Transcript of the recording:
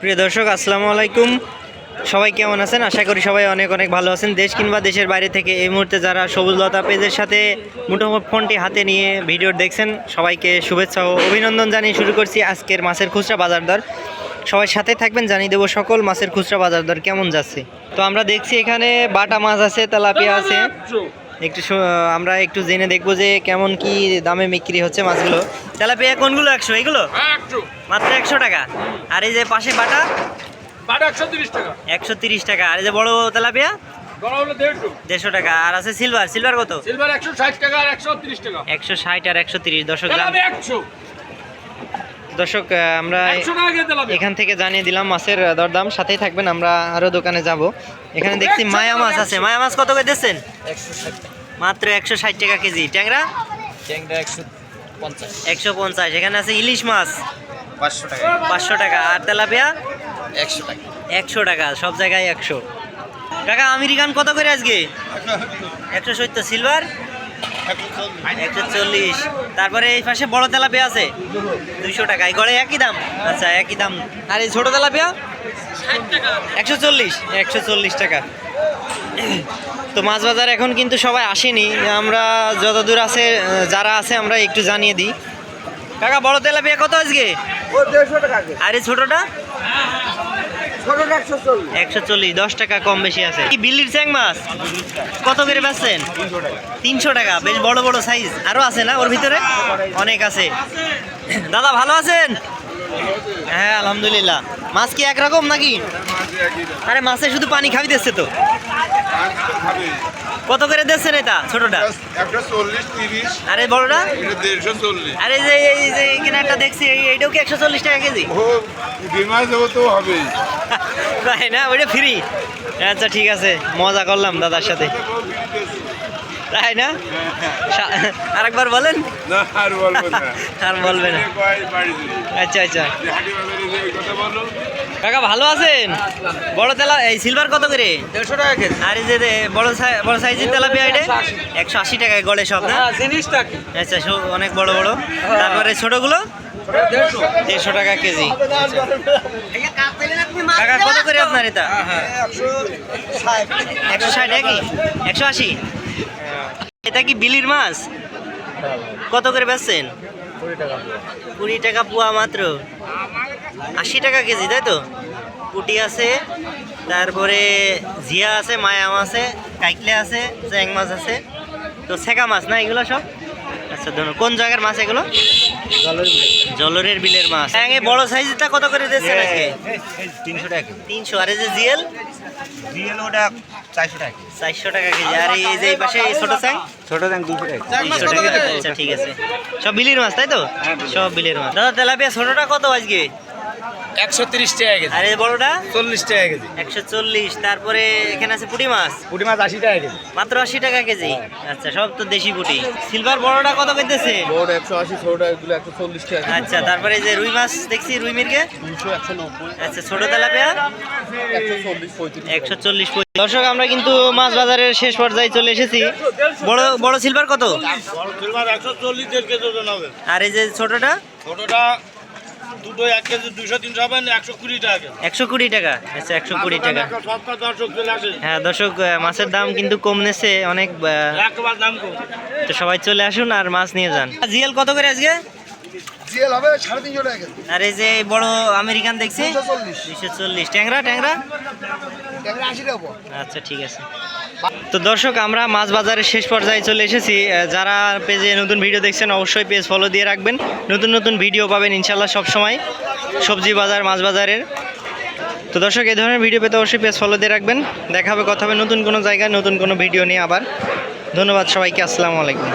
প্রিয় দর্শক, আসসালামু আলাইকুম। সবাই কেমন আছেন? আশা করি সবাই অনেক অনেক ভালো আছেন। দেশ কিংবা দেশের বাইরে থেকে এই মুহূর্তে যারা সবুজলতা পেজের সাথে মুঠোফোন ফোনটি হাতে নিয়ে ভিডিও দেখছেন, সবাইকে শুভেচ্ছা ও অভিনন্দন জানিয়ে শুরু করছি আজকের মাছের খুচরা বাজার দর। সবাই সাথে থাকবেন, জানিয়ে দেবো সকল মাছের খুচরা বাজার দর কেমন যাচ্ছে। তো আমরা দেখছি এখানে বাটা মাছ আছে, তেলাপিয়া আছে। একটু আমরা একটু জেনে দেখব যে কেমন কি দামে বিক্রি হচ্ছে মাছগুলো। তেলাপিয়া কোনগুলো? একশো। এগুলো? মাত্র একশো টাকা। আর এই যে পাশে বাটা? বাটা একশো তিরিশ টাকা। একশো তিরিশ টাকা। আর এই যে বড় তেলাপিয়া? দেড়শো। দেড়শো টাকা। আর আছে সিলভার। সিলভার কত? সিলভার একশো ষাট টাকা আর একশো তিরিশ টাকা। একশো ষাট আর একশো তিরিশ। দশ গ্রাম একশো। দর্শক আমরা টাকা এখান থেকে জানিয়ে দিলাম মাছের দরদাম। সাথেই থাকবেন আমরা আরও দোকানে যাব। এখানে দেখছি মায়া মাছ আছে। মায়া মাছ কত করে দিচ্ছেন? টাকা মাত্র একশো ষাট টাকা কেজি। ট্যাংরা? ট্যাংরা একশো পঞ্চাশ। একশো পঞ্চাশ। এখানে আছে ইলিশ মাছ? পাঁচশো টাকা। পাঁচশো টাকা। আর তেলাপিয়া? একশো টাকা। একশো টাকা। সব জায়গায় একশো। কাকা আমেরিকান কত করে আজকে? একশো সত্তর। সিলভার? একশো চল্লিশ তারপরে এই পাশে বড় তেলাপিয়া আছে। দুইশো টাকা। এই গড়ে একই দাম? আচ্ছা একই দাম। আর এই ছোট তেলাপিয়া? একশো চল্লিশ। একশো চল্লিশ টাকা। তো মাছ বাজার এখন কিন্তু সবাই আসেনি। আমরা যতদূর আছে যারা আছে আমরা একটু জানিয়ে দিই। কাকা বড় তেলাপিয়া কত আজকে। আর এই ছোটটা? একশো চল্লিশ। দশ টাকা কম বেশি আছে। কি বিল্লির চ্যাং মাছ, কত করে বেচছেন? তিনশো টাকা, বেশ বড় বড় সাইজ আরও আছে না ওর ভিতরে? অনেক আছে। দাদা, ভালো আছেন? হ্যাঁ আলহামদুলিল্লাহ। মাছ কি একরকম নাকি? আরে মাছে শুধু পানি খাবি দিচ্ছে তো। কত করে দিচ্ছেন এটা ছোটটা? আরে বড়টা? আরে যে এই যে এখানে একটা দেখছি এই- এইটাও কি একশো চল্লিশ টাকা কেজি? তো তাই না ওইটা ফ্রি আচ্ছা ঠিক আছে মজা করলাম দাদার সাথে। তাই না? সা- আরেকবার বলেন। আর বলব না। আর। আচ্ছা আচ্ছা। কাকা ভালো আছেন? বড় তেলা এই সিলভার কত করে? দেড়শো টাকা কেজি। আর এই যে বড় বড় সাইজের তেলাপিয়া এটা? একশো আশি। টাকায় গড়ে সব না? জিনিসটা আচ্ছা অনেক বড় বড়। তারপরে ছোটগুলো? দেড়শো। টাকা কেজি। কাকা কত করে আপনার এটা? একশো একশো ষাট একই? একশো আশি? এটা কি বিলির মাছ? কত করে বেচছেন? কুড়ি টাকা পোয়া মাত্র। আশি টাকা কেজি তাই তো? পুটি আছে তারপরে জিয়া আছে মায়াম আছে কাইকলে আছে চ্যাং মাছ আছে। তো সেকা মাছ না এগুলো সব? আচ্ছা ধরুন কোন জায়গার মাছ এগুলো? জলরের বিলের মাছ। হ্যাঁ বড় সাইজটা কত করে দিচ্ছেন আজকে? তিনশো টাকা তিনশো আর এই যে জিএল? রিয়েল ওটা চারশো টাকা চারশো টাকা কেজি আর এই যে এই পাশে ছোট চ্যাং? ছোটো দুশো টাকা আচ্ছা ঠিক আছে। সব বিলির মাছ তাই তো? সব বিলির মাছ। দাদা তেলাপিয়া ছোটটা কত আজকে? একশো তিরিশ টাকা কেজি। আর এই বড়টা? চল্লিশ টাকা কেজি। একশো চল্লিশ তারপরে এখানে আছে পুঁটি মাছ? পুঁটি মাছ আশি টাকা কেজি। মাত্র আশি টাকা কেজি? আচ্ছা সব তো দেশি পুঁটি। সিলভার বড়টা কত করতেছে বড় একশো আশি ছোট এগুলো একশো চল্লিশ টাকা আচ্ছা তারপরে এই যে রুই মাছ দেখছি রুই মির্গে দুশো একশো নব্বই। আচ্ছা ছোট তেলাপিয়া? একশো চল্লিশ দর্শক আমরা কিন্তু মাছ বাজারের শেষ পর্যায়ে চলে এসেছি। বড় বড় সিলভার কত? আর এই যে ছোটটা? ছোটটা দুটো এক কেজি দুশো তিনশো হবে একশো কুড়ি টাকা একশো কুড়ি টাকা? আচ্ছা একশো কুড়ি টাকা। হ্যাঁ দর্শক মাছের দাম কিন্তু কমনেছে অনেক দাম কম। তো সবাই চলে আসুন আর মাছ নিয়ে যান। জিএল কত করে আজকে? জিএল হবে সাড়ে তিনশো টাকা আর এই যে বড় আমেরিকান দেখছি? দুশো চল্লিশ। ট্যাংরা ট্যাংরা? ট্যাংরা আশি টাকা আচ্ছা ঠিক আছে। তো দর্শক, আমরা মাছ বাজারের শেষ পর্যায়ে চলে এসেছি। যারা পেজে নতুন ভিডিও দেখছেন, অবশ্যই পেজ ফলো দিয়ে রাখবেন। নতুন নতুন ভিডিও পাবেন ইনশাল্লাহ সব সময়, সবজি বাজার, মাছ বাজারের। তো দর্শক এই ধরনের ভিডিও পেতে অবশ্যই পেজ ফলো দিয়ে রাখবেন। দেখাবে কথা হবে নতুন কোনো জায়গায়, নতুন কোনো ভিডিও নিয়ে আবার। ধন্যবাদ সবাইকে, আসসালামু আলাইকুম।